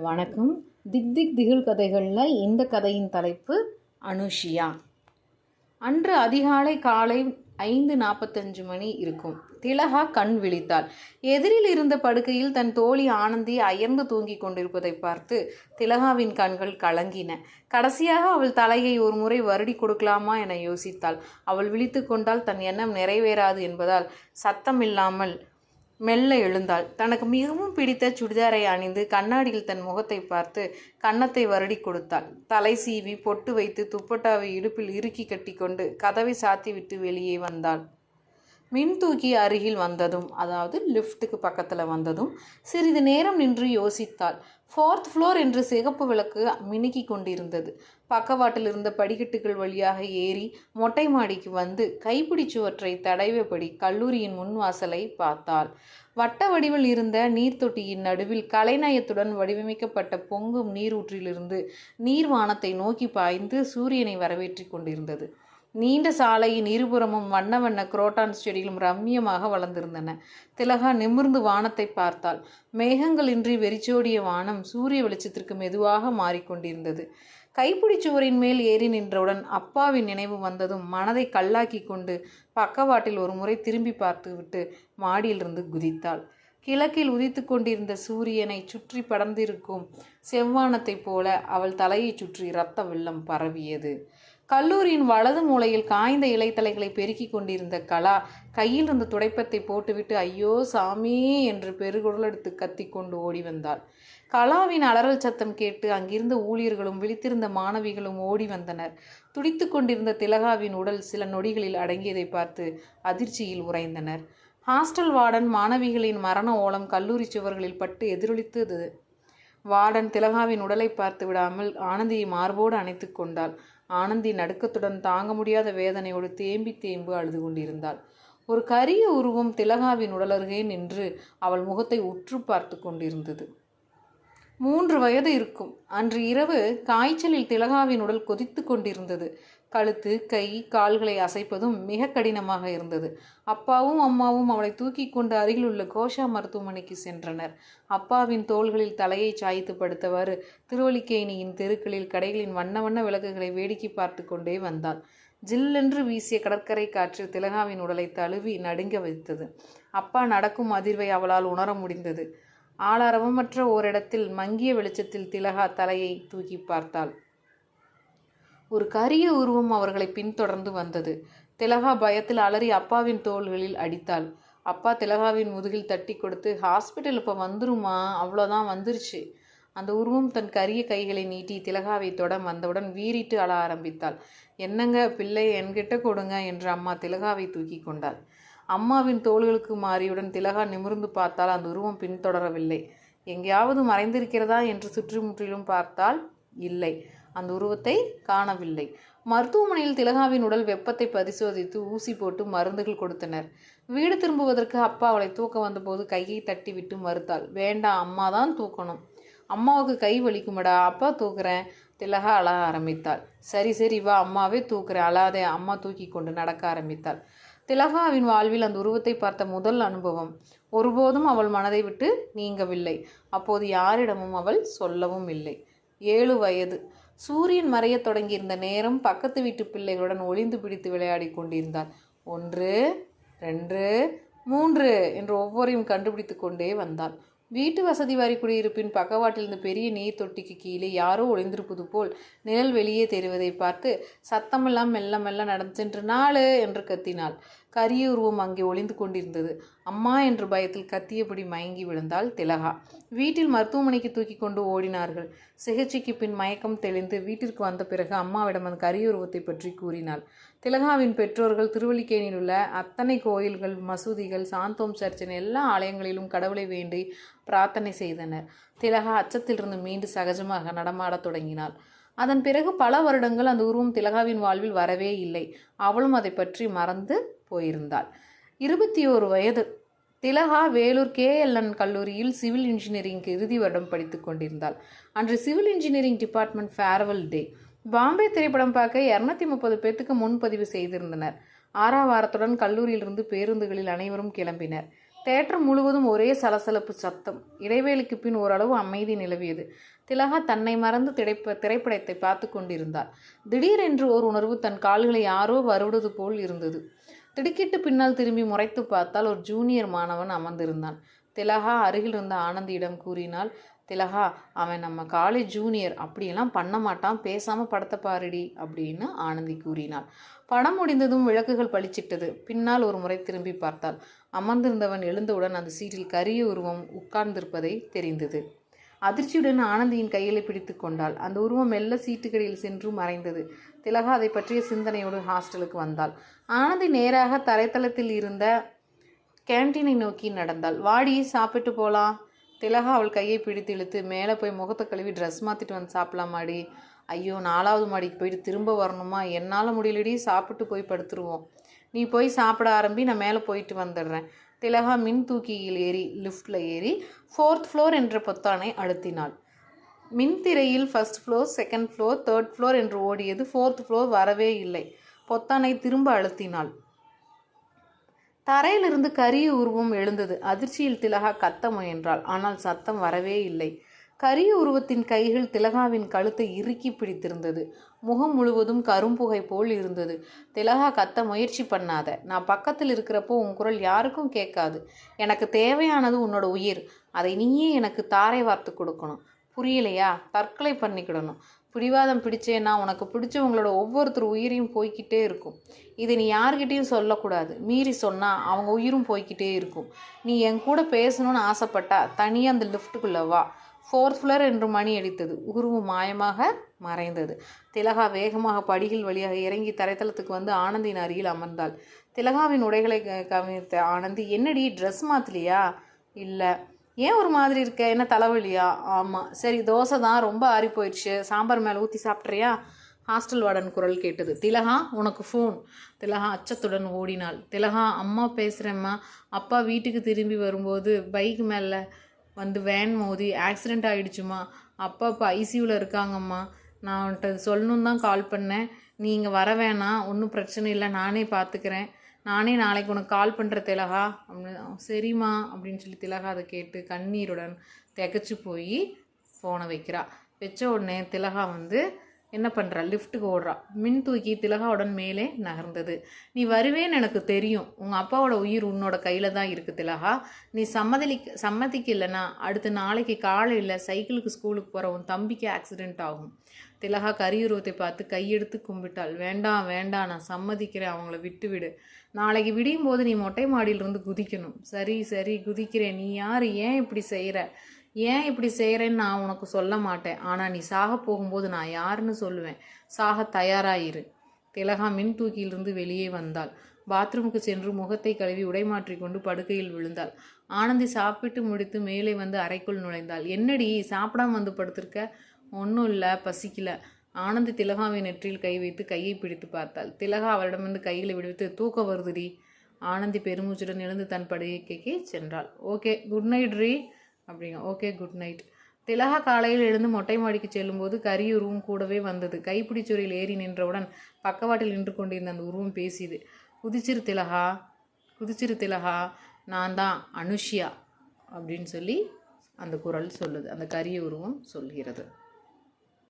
வணக்கம். திக் திக் திகில் கதைகளில் இந்த கதையின் தலைப்பு அனுஷியா. அன்று அதிகாலை காலை ஐந்து நாற்பத்தஞ்சு மணி இருக்கும். திலகா கண் விழித்தாள். எதிரில் இருந்த படுக்கையில் தன் தோழி ஆனந்தி அயர்ந்து தூங்கிக் கொண்டிருப்பதை பார்த்து திலகாவின் கண்கள் கலங்கின. கடைசியாக அவள் தலையை ஒரு முறை வருடி கொடுக்கலாமா என யோசித்தாள். அவள் விழித்து கொண்டால் தன் எண்ணம் நிறைவேறாது என்பதால் சத்தமில்லாமல் மெல்ல எழுந்தாள். தனக்கு மிகவும் பிடித்த சுடிதாரை அணிந்து கண்ணாடியில் தன் முகத்தை பார்த்து கன்னத்தை வருடி கொடுத்தாள். தலை சீவி பொட்டு வைத்து துப்பட்டாவை இடுப்பில் இறுக்கி கட்டிக்கொண்டு கதவை சாத்திவிட்டு வெளியே வந்தாள். மின் தூக்கி அருகில் வந்ததும் அதாவது லிஃப்ட்டுக்கு பக்கத்தில் வந்ததும் சிறிது நேரம் நின்று யோசித்தாள். ஃபோர்த் ஃப்ளோர் என்று சிகப்பு விளக்கு மினுக்கி கொண்டிருந்தது. பக்கவாட்டில் இருந்த படிக்கட்டுகள் வழியாக ஏறி மொட்டை மாடிக்கு வந்து கைப்பிடி சுவற்றை தடவியபடி கல்லூரியின் முன்வாசலை பார்த்தாள். வட்ட வடிவில் இருந்த நீர்த்தொட்டியின் நடுவில் கலைநயத்துடன் வடிவமைக்கப்பட்ட பொங்கும் நீரூற்றிலிருந்து நீர்வானத்தை நோக்கி பாய்ந்து சூரியனை வரவேற்றி கொண்டிருந்தது. நீண்ட சாலையின் இருபுறமும் வண்ண வண்ண குரோட்டான் செடிகளும் ரம்மியமாக வளர்ந்திருந்தன. திலகா நிமிர்ந்து வானத்தை பார்த்தாள். மேகங்களின்றி வெறிச்சோடிய வானம் சூரிய வெளிச்சத்திற்கு மெதுவாக மாறிக்கொண்டிருந்தது. கைப்பிடி சுவரின் மேல் ஏறி நின்றவுடன் அப்பாவின் நினைவு வந்ததும் மனதை கல்லாக்கி கொண்டு பக்கவாட்டில் ஒரு முறை திரும்பி பார்த்துவிட்டு மாடியிலிருந்து குதித்தாள். கிழக்கில் உதித்து கொண்டிருந்த சூரியனை சுற்றி படர்ந்திருக்கும் செவ்வானத்தைப் போல அவள் தலையைச் சுற்றி இரத்த வெள்ளம் பரவியது. கல்லூரியின் வலது மூலையில் காய்ந்த இலைத்தலைகளை பெருக்கி கொண்டிருந்த கலா கையில் இருந்த துடைப்பத்தை போட்டுவிட்டு ஐயோ சாமி என்று பெருகுரலெடுத்து கத்திக்கொண்டு ஓடி வந்தாள். கலாவின் அலறல் சத்தம் கேட்டு அங்கிருந்த ஊழியர்களும் விழித்திருந்த மாணவிகளும் ஓடி வந்தனர். துடித்து கொண்டிருந்த திலகாவின் உடல் சில நொடிகளில் அடங்கியதை பார்த்து அதிர்ச்சியில் உறைந்தனர். ஹாஸ்டல் வார்டன் மாணவிகளின் மரண ஓலம் கல்லூரி சுவர்களில் பட்டு எதிரொலித்தது. வார்டன் திலகாவின் உடலை பார்த்து விடாமல் ஆனந்தியை மார்போடு அணைத்து கொண்டாள். ஆனந்தி நடுக்கத்துடன் தாங்க முடியாத வேதனையோடு தேம்பி தேம்பு அழுது கொண்டிருந்தாள். ஒரு கரிய உருவம் திலகாவின் உடலருகே நின்று அவள் முகத்தை உற்று பார்த்து கொண்டிருந்தது. மூன்று வயது இருக்கும். அன்று இரவு காய்ச்சலில் திலகாவின் உடல் கொதித்து கொண்டிருந்தது. கழுத்து கை கால்களை அசைப்பதும் மிக கடினமாக இருந்தது. அப்பாவும் அம்மாவும் அவளை தூக்கி கொண்டு அருகிலுள்ள கோஷா மருத்துவமனைக்கு சென்றனர். அப்பாவின் தோள்களில் தலையை சாய்த்து படுத்தவாறு திருவல்லிக்கேணியின் தெருக்களில் கடைகளின் வண்ண வண்ண விளக்குகளை வேடிக்கை பார்த்து கொண்டே வந்தாள். ஜில்லென்று வீசிய கடற்கரை காற்று திலகாவின் உடலை தழுவி நடுங்க வைத்தது. அப்பா நடக்கும் அதிர்வை அவளால் உணர முடிந்தது. ஆளாரவமற்ற ஓரிடத்தில் மங்கிய வெளிச்சத்தில் திலகா தலையை தூக்கி பார்த்தாள். ஒரு கரிய உருவம் அவர்களை பின்தொடர்ந்து வந்தது. திலகா பயத்தில் அலறி அப்பாவின் தோள்களில் அடித்தாள். அப்பா திலகாவின் முதுகில் தட்டி கொடுத்து ஹாஸ்பிட்டல் இப்போ வந்துருமா? அவ்வளோதான் வந்துருச்சு. அந்த உருவம் தன் கரிய கைகளை நீட்டி திலகாவை தொட வந்தவுடன் வீறிட்டு அழ ஆரம்பித்தாள். என்னங்க பிள்ளை என்கிட்ட கொடுங்க என்று அம்மா திலகாவை தூக்கி கொண்டாள். அம்மாவின் தோள்களுக்கு மாறியுடன் திலகா நிமிர்ந்து பார்த்தால் அந்த உருவம் பின்தொடரவில்லை. எங்கேயாவது மறைந்திருக்கிறதா? என்று சுற்றுமுற்றிலும் பார்த்தால் இல்லை. அந்த உருவத்தை காணவில்லை. மருத்துவமனையில் திலகாவின் உடல் வெப்பத்தை பரிசோதித்து ஊசி போட்டு மருந்துகள் கொடுத்தனர். வீடு திரும்புவதற்கு அப்பா அவளை தூக்க வந்தபோது கையை தட்டி விட்டு மறுத்தாள். வேண்டாம் அம்மா தான் தூக்கணும். அம்மாவுக்கு கை வலிக்குமடா. அப்பா தூக்குறேன். திலகா அழ ஆரம்பித்தாள். சரி சரி வா அம்மாவே தூக்குறேன். அழாதே. அம்மா தூக்கி கொண்டு நடக்க ஆரம்பித்தாள். திலகாவின் வாழ்வில் அந்த உருவத்தை பார்த்த முதல் அனுபவம் ஒருபோதும் அவள் மனதை விட்டு நீங்கவில்லை. அப்போது யாரிடமும் அவள் சொல்லவும் இல்லை. ஏழு வயது. சூரியன் மறையத் தொடங்கியிருந்த நேரம் பக்கத்து வீட்டு பிள்ளைகளுடன் ஒளிந்து பிடித்து விளையாடி கொண்டிருந்தாள் ஒன்று ரெண்டு மூன்று என்று ஒவ்வொரையும் கண்டுபிடித்து கொண்டே வந்தாள் வீட்டு வசதி வாரி குடியிருப்பின் பக்கவாட்டில் பெரிய நீர் தொட்டிக்கு கீழே யாரோ ஒளிந்திருப்பது போல் நிழல் வெளியே தெரிவதை பார்த்து சத்தமெல்லாம் மெல்ல மெல்ல நடந்து சென்று நாளு என்று கத்தினாள். கரிய உருவம் அங்கே ஒளிந்து கொண்டிருந்தது. அம்மா என்று பயத்தில் கத்தியபடி மயங்கி விழுந்தாள் திலகா. வீட்டில் மருத்துவமனைக்கு தூக்கி கொண்டு ஓடினார்கள். சிகிச்சைக்கு பின் மயக்கம் தெளிந்து வீட்டிற்கு வந்த பிறகு அம்மாவிடம் அந்த கரிய உருவத்தை பற்றி கூறினாள். திலகாவின் பெற்றோர்கள் திருவல்லிக்கேணியில் உள்ள அத்தனை கோயில்கள் மசூதிகள் சாந்தோம் சர்ச்சின் எல்லா ஆலயங்களிலும் கடவுளை வேண்டி பிரார்த்தனை செய்தனர். திலகா அச்சத்திலிருந்து மீண்டு சகஜமாக நடமாடத் தொடங்கினாள். அதன் பிறகு பல வருடங்கள் அந்த உருவம் திலகாவின் வாழ்வில் வரவே இல்லை. அவளும் அதை பற்றி மறந்து போயிருந்தாள். இருபத்தி ஓரு வயது. திலகா வேலூர் கேஎல்என் கல்லூரியில் சிவில் இன்ஜினியரிங்க்கு இறுதி வருடம் படித்து கொண்டிருந்தாள். அன்று civil engineering department farewell day Bombay திரைப்படம் பார்க்க இரநூத்தி முப்பது பேர்த்துக்கு முன்பதிவு செய்திருந்தனர். ஆறாம் வாரத்துடன் கல்லூரியிலிருந்து பேருந்துகளில் அனைவரும் கிளம்பினர். தேட்டர் முழுவதும் ஒரே சலசலப்பு சத்தம். இடைவேளைக்கு பின் ஓரளவு அமைதி நிலவியது. திலகா தன்னை மறந்து திரைப்ப திரைப்படத்தை பார்த்து கொண்டிருந்தார் திடீரென்று ஓர் உணர்வு தன் கால்களை யாரோ வருடுவது போல் இருந்தது. திடுக்கிட்டு பின்னால் திரும்பி முறைத்து பார்த்தால் ஒரு ஜூனியர் மாணவன் அமர்ந்திருந்தான். திலகா அருகில் இருந்த ஆனந்தியிடம் கூறினாள் திலகா அவன் நம்ம காலேஜ் ஜூனியர் அப்படியெல்லாம் பண்ண மாட்டான். பேசாமல் படத்தை பாருடி. அப்படின்னு ஆனந்தி கூறினாள். படம் முடிந்ததும் விளக்குகள் பளிச்சிட்டது. பின்னால் ஒரு முறை திரும்பி பார்த்தாள். அமர்ந்திருந்தவன் எழுந்தவுடன் அந்த சீட்டில் கரிய உருவம் உட்கார்ந்திருப்பதை தெரிந்தது. அதிர்ச்சியுடன் ஆனந்தியின் கையிலே பிடித்து கொண்டாள். அந்த உருவம் மெல்ல சீட்டுக்கடியில் சென்று மறைந்தது. திலகா அதை பற்றிய சிந்தனையோடு ஹாஸ்டலுக்கு வந்தாள். ஆனந்தி நேராக தரைத்தளத்தில் இருந்த கேண்டீனை நோக்கி நடந்தாள். வாடி சாப்பிட்டு போகலாம் திலகா அவள் கையை பிடித்து இழுத்து மேலே போய் முகத்தை கழுவி ட்ரெஸ் மாற்றிட்டு வந்து சாப்பிடலாமாடி ஐயோ நாலாவது மாடிக்கு போயிட்டு திரும்ப வரணுமா? என்னால் முடியலடி சாப்பிட்டு போய் படுத்துருவோம். நீ போய் சாப்பிட ஆரம்பி நான் மேலே போயிட்டு வந்துடுறேன். திலகா மின் தூக்கியில் ஏறி லிஃப்ட்டில் ஏறி ஃபோர்த் ஃப்ளோர் என்ற பொத்தானை அழுத்தினாள். மின்திரையில் first floor second floor third floor என்று ஓடியது ஃபோர்த் ஃப்ளோர் வரவே இல்லை. பொத்தானை திரும்ப அழுத்தினாள். தரையிலிருந்து கரிய உருவம் எழுந்தது. அதிர்ச்சியில் திலகா கத்த முயன்றாள். ஆனால் சத்தம் வரவே இல்லை. கரிய உருவத்தின் கைகள் திலகாவின் கழுத்தை இறுக்கி பிடித்திருந்தது. முகம் முழுவதும் கரும்புகை போல் இருந்தது. திலகா கத்த முயற்சி பண்ணாத. நான் பக்கத்தில் இருக்கிறப்போ உன் குரல் யாருக்கும் கேட்காது. எனக்கு தேவையானது உன்னோட உயிர். அதை நீயே எனக்கு தாரை வார்த்து கொடுக்கணும். புரியலையா? தற்கொலை பண்ணிக்கிடணும். பிடிவாதம் பிடிச்சேன்னா உனக்கு பிடிச்சவங்களோட ஒவ்வொருத்தர் உயிரையும் போய்க்கிட்டே இருக்கும். இதை நீ யார்கிட்டையும் சொல்லக்கூடாது. மீறி சொன்னால் அவங்க உயிரும் போய்கிட்டே இருக்கும். நீ என் கூட பேசணும்னு ஆசைப்பட்டா தனியாக அந்த லிஃப்ட்டுக்குள்ளே வா. ஃபோர்த் ஃப்ளோர் என்று மணி அடித்தது. உருவு மாயமாக மறைந்தது. திலகா வேகமாக படிகள் வழியாக இறங்கி தரைத்தளத்துக்கு வந்து ஆனந்தின் அருகில் அமர்ந்தாள். திலகாவின் உடைகளை க- கவனித்த ஆனந்தி என்னடி ட்ரெஸ் மாத்தலையா? இல்லை. ஏன் ஒரு மாதிரி இருக்க? என்ன தலைவலியா? ஆமாம் சரி தோசை தான் ரொம்ப ஆறி போயிடுச்சு. சாம்பார் மேலே ஊற்றி சாப்பிட்றியா? ஹாஸ்டல் வார்டன் குரல் கேட்டது. திலகா உனக்கு ஃபோன் திலகா அச்சத்துடன் ஓடினாள். திலகா அம்மா பேசுகிறேம்மா அப்பா வீட்டுக்கு திரும்பி வரும்போது பைக் மேலே வந்து வேன் மோதி ஆக்சிடெண்ட் ஆகிடுச்சுமா அப்பா இப்போ ஐசியூவில் இருக்காங்கம்மா. நான் அவன்கிட்ட சொல்லணும் தான் கால் பண்ணேன். நீங்கள் வர வேணாம். ஒன்றும் பிரச்சனை இல்லை. நானே பார்த்துக்கிறேன் நானே நாளைக்கு உனக்கு கால் பண்ணுற திலகா. அப்படின்னு சரிம்மா அப்படின்னு சொல்லி திலகா அதை கேட்டு கண்ணீருடன் திகச்சு போய் ஃபோனை வைக்கிறா. வச்ச உடனே திலகா வந்து என்ன பண்ணுறா லிஃப்ட்டுக்கு ஓடுறா. மின் தூக்கி திலகாவுடன் மேலே நகர்ந்தது. நீ வருவேன்னு எனக்கு தெரியும். உங்கள் அப்பாவோட உயிர் உன்னோட கையில் தான் இருக்குது திலகா. நீ சம்மதி சம்மதிக்கலைன்னா அடுத்து நாளைக்கு காலையில் சைக்கிளுக்கு ஸ்கூலுக்கு போகிற உன் தம்பிக்கு ஆக்சிடெண்ட் ஆகும். திலகா கரியுருவத்தை பார்த்து கையெடுத்து கும்பிட்டாள். வேண்டாம் வேண்டாம். நான் சம்மதிக்கிறேன். அவங்கள விட்டு விடு நாளைக்கு விடியும் போது நீ மொட்டை மாடியிலிருந்து குதிக்கணும். சரி சரி. குதிக்கிறேன். நீ யார்? ஏன் இப்படி செய்கிற ஏன் இப்படி செய்கிறேன்னு நான் உனக்கு சொல்ல மாட்டேன். ஆனால் நீ சாக போகும்போது நான் யாருன்னு சொல்லுவேன். சாக தயாராயிரு. திலகா மின் தூக்கியிலிருந்து வெளியே வந்தாள். பாத்ரூமுக்கு சென்று முகத்தை கழுவி உடை மாற்றிக்கொண்டு படுக்கையில் விழுந்தாள். ஆனந்தி சாப்பிட்டு முடித்து மேலே வந்து அறைக்குள் நுழைந்தாள். என்னடி சாப்பிடாம வந்து படுத்திருக்க? ஒன்றும் இல்லை பசிக்கல. ஆனந்தி திலகாவின் நெற்றியில் கை வைத்து கையை பிடித்து பார்த்தாள். திலகா அவரிடமிருந்து கையில் விடுவித்து தூக்கம் வருதுடி. ஆனந்தி பெருமூச்சுடன் எழுந்து தன் படுக்கைக்கு சென்றாள். ஓகே குட் நைட் ரீ அப்படிங்க. ஓகே குட் நைட் திலகா காலையில் எழுந்து மொட்டை மாடிக்கு செல்லும்போது கரியுருவும் கூடவே வந்தது. கைப்பிடிச்சுரையில் ஏறி நின்றவுடன் பக்கவாட்டில் நின்று கொண்டிருந்த அந்த உருவம் பேசியது. குதிச்சிரு திலகா குதிச்சிரு திலகா நான் தான் அனுஷ்யா அப்படின்னு சொல்லி அந்த குரல் சொல்லுது அந்த கரிய உருவம் சொல்கிறது.